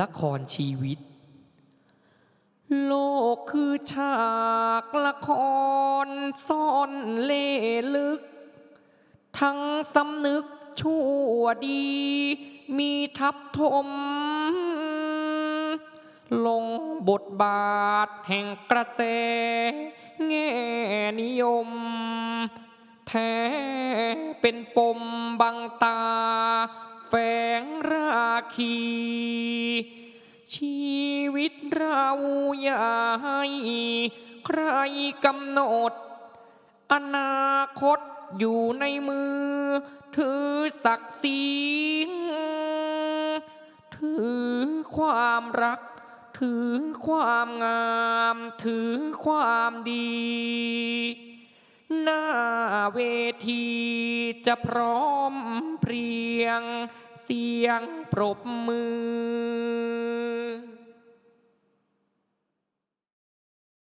ละครชีวิต โลกคือฉากละครซ่อนเล่ลึก ทั้งสำนึกชั่วดี มีทับถม ลงบทบาทแห่งกระแสแง่นิยม แท้เป็นปมบังตา แฝงราคี ชีวิตเราอย่าให้ใครกำหนด อนาคตอยู่ในมือ ถือศักดิ์ศรีถือความรัก ถือความงาม ถือความดี หน้าเวทีจะพร้อมเพรียง เสียงปรบมือ